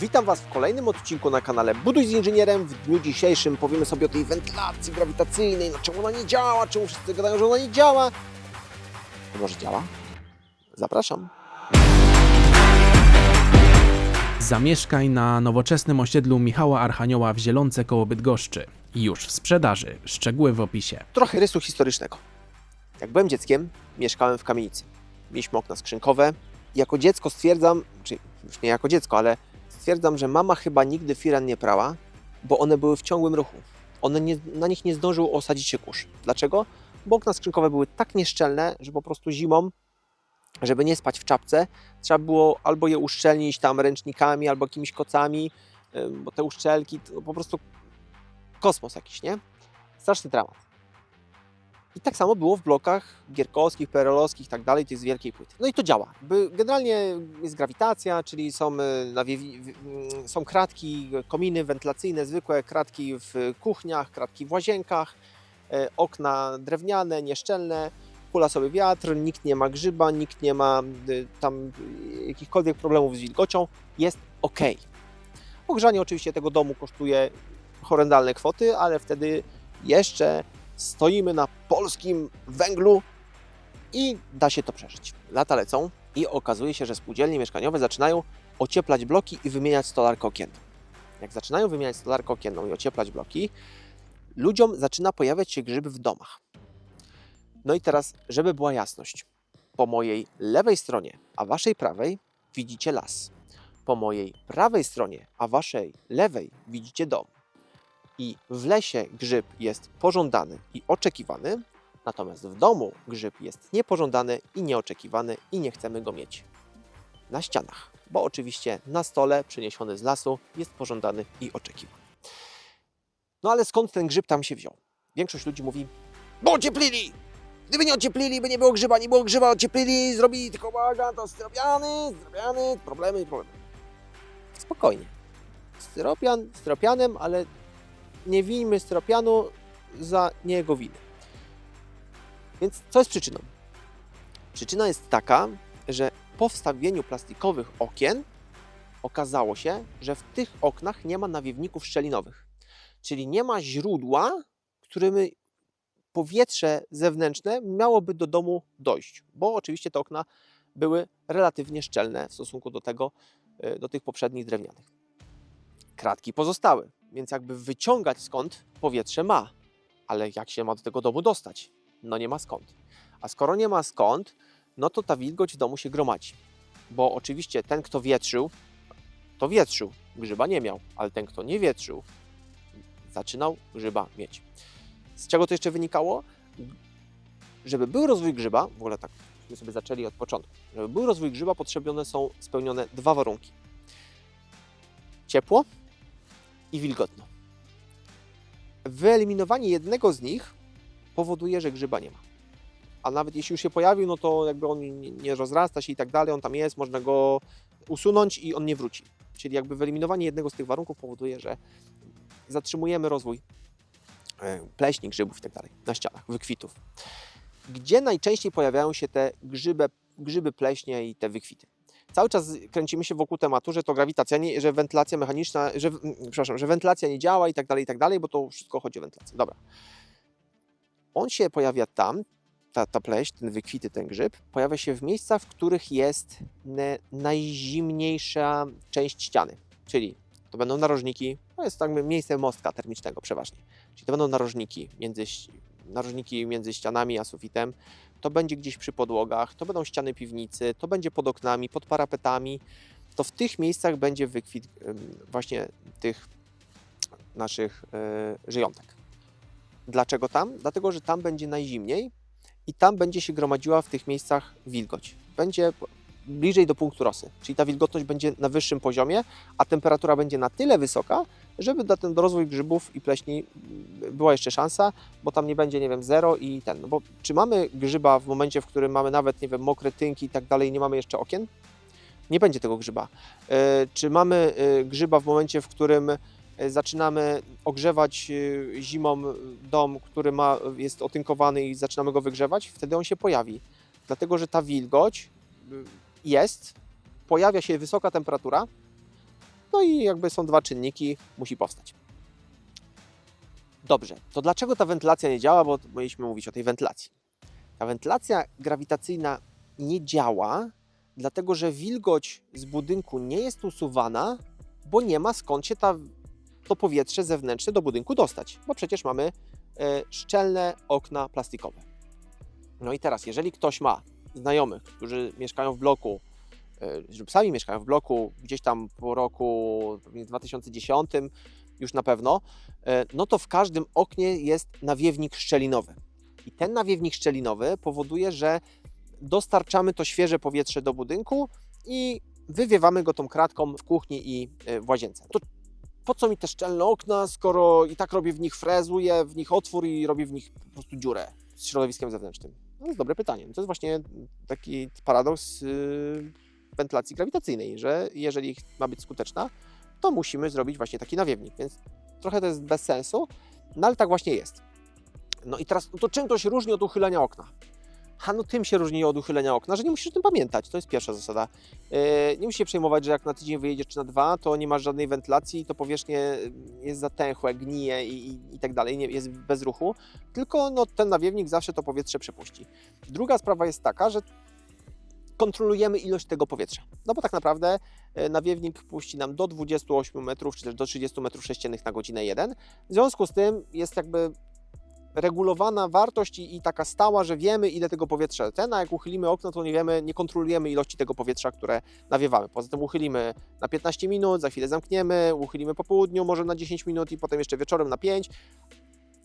Witam Was w kolejnym odcinku na kanale Buduj z Inżynierem. W dniu dzisiejszym powiemy sobie o tej wentylacji grawitacyjnej, no czemu ona nie działa, czemu wszyscy gadają, że ona nie działa. To może działa? Zapraszam. Zamieszkaj na nowoczesnym osiedlu Michała Archanioła w Zielonce koło Bydgoszczy. Już w sprzedaży. Szczegóły w opisie. Trochę rysu historycznego. Jak byłem dzieckiem, mieszkałem w kamienicy. Mieliśmy okna skrzynkowe. Jako dziecko stwierdzam, czy już nie jako dziecko, ale stwierdzam, że mama chyba nigdy firan nie prała, bo one były w ciągłym ruchu. One nie, na nich nie zdążył osadzić się kurz. Dlaczego? Bo okna skrzynkowe były tak nieszczelne, że po prostu zimą, żeby nie spać w czapce, trzeba było albo je uszczelnić tam ręcznikami, albo jakimiś kocami, bo te uszczelki to po prostu kosmos jakiś, nie? Straszny dramat. I tak samo było w blokach gierkowskich, perelowskich i tak dalej, tych z wielkiej płyty. No i to działa. Generalnie jest grawitacja, czyli są, y, nawiewi- mm, są kratki, kominy wentylacyjne, zwykłe kratki w kuchniach, kratki w łazienkach, e, okna drewniane, nieszczelne, hula sobie wiatr, nikt nie ma grzyba, nikt nie ma y, tam y, jakichkolwiek problemów z wilgocią, jest ok. Ogrzanie oczywiście tego domu kosztuje horrendalne kwoty, ale wtedy jeszcze stoimy na polskim węglu i da się to przeżyć. Lata lecą i okazuje się, że spółdzielnie mieszkaniowe zaczynają ocieplać bloki i wymieniać stolarkę okienną. Jak zaczynają wymieniać stolarkę okienną i ocieplać bloki, ludziom zaczyna pojawiać się grzyby w domach. No i teraz, żeby była jasność, po mojej lewej stronie, a waszej prawej widzicie las. Po mojej prawej stronie, a waszej lewej widzicie dom i w lesie grzyb jest pożądany i oczekiwany, natomiast w domu grzyb jest niepożądany i nieoczekiwany i nie chcemy go mieć na ścianach, bo oczywiście na stole przyniesiony z lasu jest pożądany i oczekiwany. No ale skąd ten grzyb tam się wziął? Większość ludzi mówi, bo ocieplili! Gdyby nie ocieplili, by nie było grzyba, nie było grzyba, ocieplili, zrobili tylko bałagan, to styropiany, styropiany, problemy problemy. Spokojnie. Styropian styropianem, ale nie winmy styropianu za nie jego. Więc co jest przyczyną? Przyczyna jest taka, że po wstawieniu plastikowych okien okazało się, że w tych oknach nie ma nawiewników szczelinowych. Czyli nie ma źródła, którym powietrze zewnętrzne miałoby do domu dojść, bo oczywiście te okna były relatywnie szczelne w stosunku do tego, y, do tych poprzednich drewnianych. Kratki pozostały, więc jakby wyciągać skąd powietrze ma, ale jak się ma do tego domu dostać? No nie ma skąd. A skoro nie ma skąd, no to ta wilgoć w domu się gromadzi. Bo oczywiście ten, kto wietrzył, to wietrzył, grzyba nie miał, ale ten, kto nie wietrzył, zaczynał grzyba mieć. Z czego to jeszcze wynikało? Żeby był rozwój grzyba, w ogóle tak, byśmy sobie zaczęli od początku, żeby był rozwój grzyba, potrzebne są spełnione dwa warunki. Ciepło i wilgotno. Wyeliminowanie jednego z nich powoduje, że grzyba nie ma. A nawet jeśli już się pojawił, no to jakby on nie, rozrasta się i tak dalej, on tam jest, można go usunąć i on nie wróci. Czyli jakby wyeliminowanie jednego z tych warunków powoduje, że zatrzymujemy rozwój e, pleśni, grzybów i tak dalej na ścianach, wykwitów. Gdzie najczęściej pojawiają się te grzyby, grzyby pleśnie i te wykwity? Cały czas kręcimy się wokół tematu, że to grawitacja, nie, że wentylacja mechaniczna, że, mm, przepraszam, że wentylacja nie działa i tak dalej, i tak dalej, bo to wszystko chodzi o wentylację. Dobra. On się pojawia tam, ta, ta pleśń, ten wykwity, ten grzyb, pojawia się w miejscach, w których jest ne, najzimniejsza część ściany. Czyli to będą narożniki, to jest tak miejsce mostka termicznego przeważnie. Czyli to będą narożniki między, narożniki między ścianami a sufitem, to będzie gdzieś przy podłogach, to będą ściany piwnicy, to będzie pod oknami, pod parapetami. To w tych miejscach będzie wykwit właśnie tych naszych y, żyjątek. Dlaczego tam? Dlatego, że tam będzie najzimniej i tam będzie się gromadziła w tych miejscach wilgoć. Będzie bliżej do punktu rosy, czyli ta wilgotność będzie na wyższym poziomie, a temperatura będzie na tyle wysoka, żeby na ten rozwój grzybów i pleśni była jeszcze szansa, bo tam nie będzie, nie wiem, zero i ten. No bo czy mamy grzyba w momencie, w którym mamy nawet, nie wiem, mokre tynki i tak dalej, nie mamy jeszcze okien? Nie będzie tego grzyba. E, Czy mamy e, grzyba w momencie, w którym e, zaczynamy ogrzewać zimą dom, który ma, jest otynkowany i zaczynamy go wygrzewać? Wtedy on się pojawi. Dlatego, że ta wilgoć jest, pojawia się wysoka temperatura, No i jakby są dwa czynniki, musi powstać. Dobrze, to dlaczego ta wentylacja nie działa? Bo mieliśmy mówić o tej wentylacji. Ta wentylacja grawitacyjna nie działa, dlatego że wilgoć z budynku nie jest usuwana, bo nie ma skąd się ta, to powietrze zewnętrzne do budynku dostać, bo przecież mamy e, szczelne okna plastikowe. No i teraz, jeżeli ktoś ma znajomych, którzy mieszkają w bloku, lub sami mieszkają w bloku gdzieś tam po roku pewnie 2010 już na pewno, e, no to w każdym oknie jest nawiewnik szczelinowy. I ten nawiewnik szczelinowy powoduje, że dostarczamy to świeże powietrze do budynku i wywiewamy go tą kratką w kuchni i e, w łazience. To po co mi te szczelne okna, skoro i tak robię w nich frezuję, w nich otwór i robię w nich po prostu dziurę z środowiskiem zewnętrznym? No, to jest dobre pytanie. To jest właśnie taki paradoks yy, wentylacji grawitacyjnej, że jeżeli ma być skuteczna, to musimy zrobić właśnie taki nawiewnik, więc trochę to jest bez sensu, no ale tak właśnie jest. No i teraz, to czym to się różni od uchylenia okna? A no tym się różni od uchylenia okna, że nie musisz o tym pamiętać. To jest pierwsza zasada. Yy, nie musisz się przejmować, że jak na tydzień wyjedziesz czy na dwa, to nie masz żadnej wentylacji, to powierzchnie jest zatęchłe, gnije i, i, i tak dalej, nie, jest bez ruchu, tylko no, ten nawiewnik zawsze to powietrze przepuści. Druga sprawa jest taka, że kontrolujemy ilość tego powietrza. No bo tak naprawdę e, nawiewnik puści nam do 28 metrów, czy też do 30 metrów sześciennych na godzinę 1. W związku z tym jest jakby regulowana wartość i, i taka stała, że wiemy ile tego powietrza ten, a jak uchylimy okno, to nie wiemy, nie kontrolujemy ilości tego powietrza, które nawiewamy. Poza tym uchylimy na 15 minut, za chwilę zamkniemy, uchylimy po południu, może na 10 minut i potem jeszcze wieczorem na 5,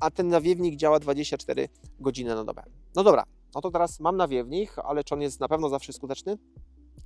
a ten nawiewnik działa 24 godziny na dobę. No dobra, no to teraz mam nawiewnik, ale czy on jest na pewno zawsze skuteczny?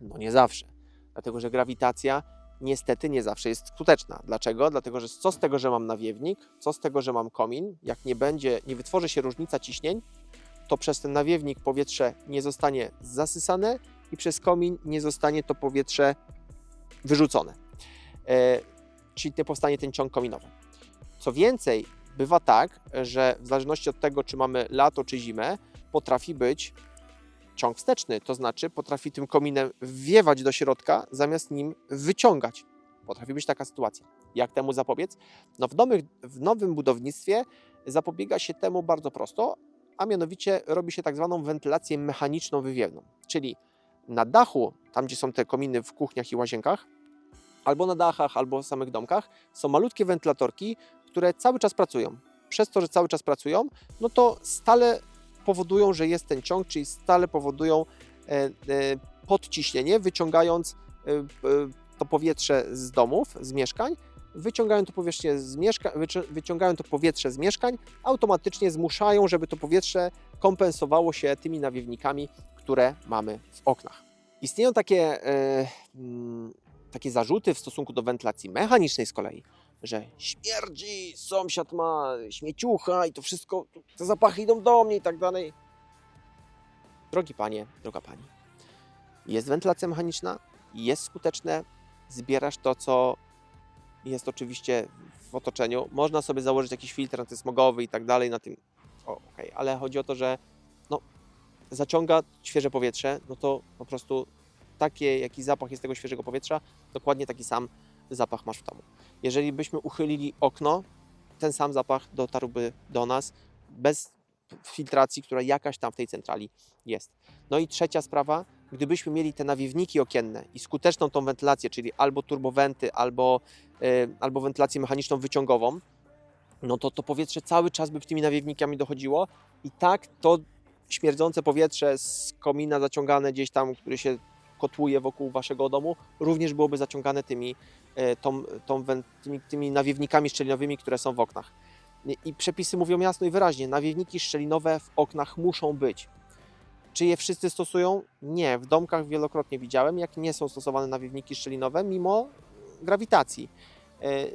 No nie zawsze, dlatego że grawitacja niestety nie zawsze jest skuteczna. Dlaczego? Dlatego, że co z tego, że mam nawiewnik, co z tego, że mam komin, jak nie będzie, nie wytworzy się różnica ciśnień, to przez ten nawiewnik powietrze nie zostanie zasysane i przez komin nie zostanie to powietrze wyrzucone. E, czyli nie powstanie ten ciąg kominowy. Co więcej, bywa tak, że w zależności od tego, czy mamy lato czy zimę, potrafi być ciąg wsteczny, to znaczy potrafi tym kominem wiewać do środka, zamiast nim wyciągać. Potrafi być taka sytuacja. Jak temu zapobiec? No w, nowych, w nowym budownictwie zapobiega się temu bardzo prosto, a mianowicie robi się tak zwaną wentylację mechaniczną wywiewną. Czyli na dachu, tam gdzie są te kominy w kuchniach i łazienkach, albo na dachach, albo w samych domkach, są malutkie wentylatorki, które cały czas pracują. Przez to, że cały czas pracują, no to stale powodują, że jest ten ciąg, czyli stale powodują e, e, podciśnienie, wyciągając e, to powietrze z domów, z mieszkań, wyciągają to z mieszkań, wyciągają to powietrze z mieszkań, automatycznie zmuszają, żeby to powietrze kompensowało się tymi nawiewnikami, które mamy w oknach. Istnieją takie, takie zarzuty w stosunku do wentylacji mechanicznej z kolei, że śmierdzi, sąsiad ma śmieciucha i to wszystko, te zapachy idą do mnie i tak dalej. Drogi panie, droga pani, jest wentylacja mechaniczna, jest skuteczne, zbierasz to, co jest oczywiście w otoczeniu. Można sobie założyć jakiś filtr antysmogowy i tak dalej na tym, okej, ale chodzi o to, że no, zaciąga świeże powietrze, no to po prostu takie, jaki zapach jest tego świeżego powietrza, dokładnie taki sam zapach masz w domu. Jeżeli byśmy uchylili okno, ten sam zapach dotarłby do nas bez filtracji, która jakaś tam w tej centrali jest. No i trzecia sprawa, gdybyśmy mieli te nawiewniki okienne i skuteczną tą wentylację, czyli albo turbowenty, albo, y, albo wentylację mechaniczną wyciągową, no to to powietrze cały czas by tymi nawiewnikami dochodziło i tak to śmierdzące powietrze z komina zaciągane gdzieś tam, który się kotłuje wokół waszego domu, również byłoby zaciągane tymi, tą, tą, wen- tymi, tymi nawiewnikami szczelinowymi, które są w oknach. I- przepisy mówią jasno i wyraźnie, nawiewniki szczelinowe w oknach muszą być. Czy je wszyscy stosują? Nie. W domkach wielokrotnie widziałem, jak nie są stosowane nawiewniki szczelinowe, mimo grawitacji. E,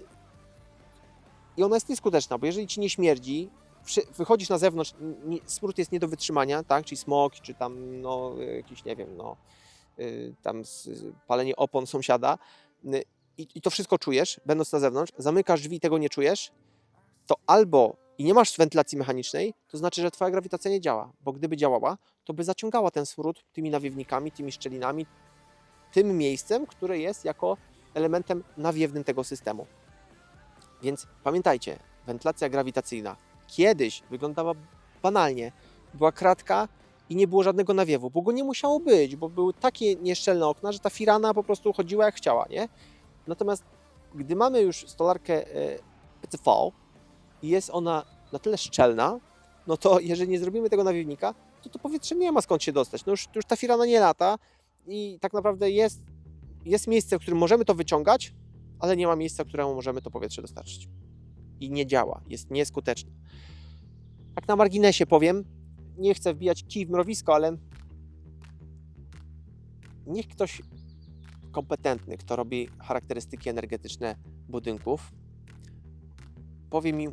I ona jest nieskuteczna, bo jeżeli ci nie śmierdzi, wychodzisz na zewnątrz, smród jest nie do wytrzymania, tak? Czyli smog, czy tam no, jakiś, nie wiem, no, tam palenie opon sąsiada i, i to wszystko czujesz, będąc na zewnątrz, zamykasz drzwi i tego nie czujesz, to albo i nie masz wentylacji mechanicznej, to znaczy, że twoja grawitacja nie działa, bo gdyby działała, to by zaciągała ten smród tymi nawiewnikami, tymi szczelinami, tym miejscem, które jest jako elementem nawiewnym tego systemu. Więc pamiętajcie, wentylacja grawitacyjna kiedyś wyglądała banalnie. Była kratka i nie było żadnego nawiewu, bo go nie musiało być, bo były takie nieszczelne okna, że ta firana po prostu chodziła jak chciała, nie? Natomiast gdy mamy już stolarkę e, PCV i jest ona na tyle szczelna, no to jeżeli nie zrobimy tego nawiewnika, to to powietrze nie ma skąd się dostać. No już, już ta firana nie lata i tak naprawdę jest, jest miejsce, w którym możemy to wyciągać, ale nie ma miejsca, któremu możemy to powietrze dostarczyć. I nie działa, jest nieskuteczne. Tak na marginesie powiem, nie chcę wbijać kij w mrowisko, ale niech ktoś kompetentny, kto robi charakterystyki energetyczne budynków, powie mi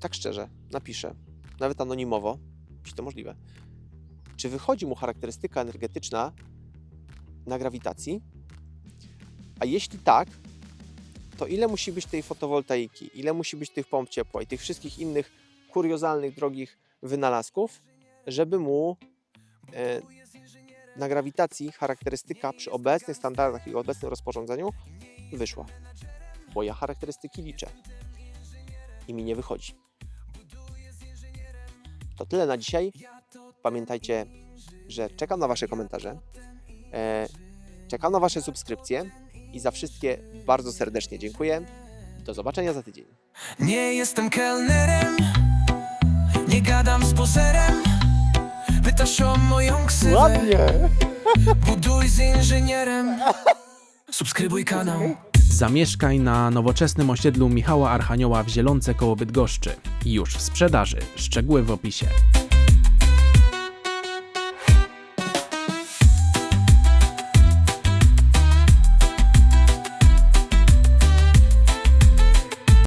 tak szczerze, napisze, nawet anonimowo, jeśli to możliwe, czy wychodzi mu charakterystyka energetyczna na grawitacji, a jeśli tak, to ile musi być tej fotowoltaiki, ile musi być tych pomp ciepła i tych wszystkich innych kuriozalnych, drogich wynalazków, żeby mu e, na grawitacji charakterystyka przy obecnych standardach i obecnym rozporządzeniu wyszła. Bo ja charakterystyki liczę i mi nie wychodzi. To tyle na dzisiaj. Pamiętajcie, że czekam na Wasze komentarze, e, czekam na Wasze subskrypcje i za wszystkie bardzo serdecznie dziękuję. Do zobaczenia za tydzień. Nie jestem kelnerem, nie gadam z pozerem. Pytasz o moją ksywę, buduj z inżynierem. Subskrybuj kanał. Zamieszkaj na nowoczesnym osiedlu Michała Archanioła w Zielonce koło Bydgoszczy. Już w sprzedaży. Szczegóły w opisie.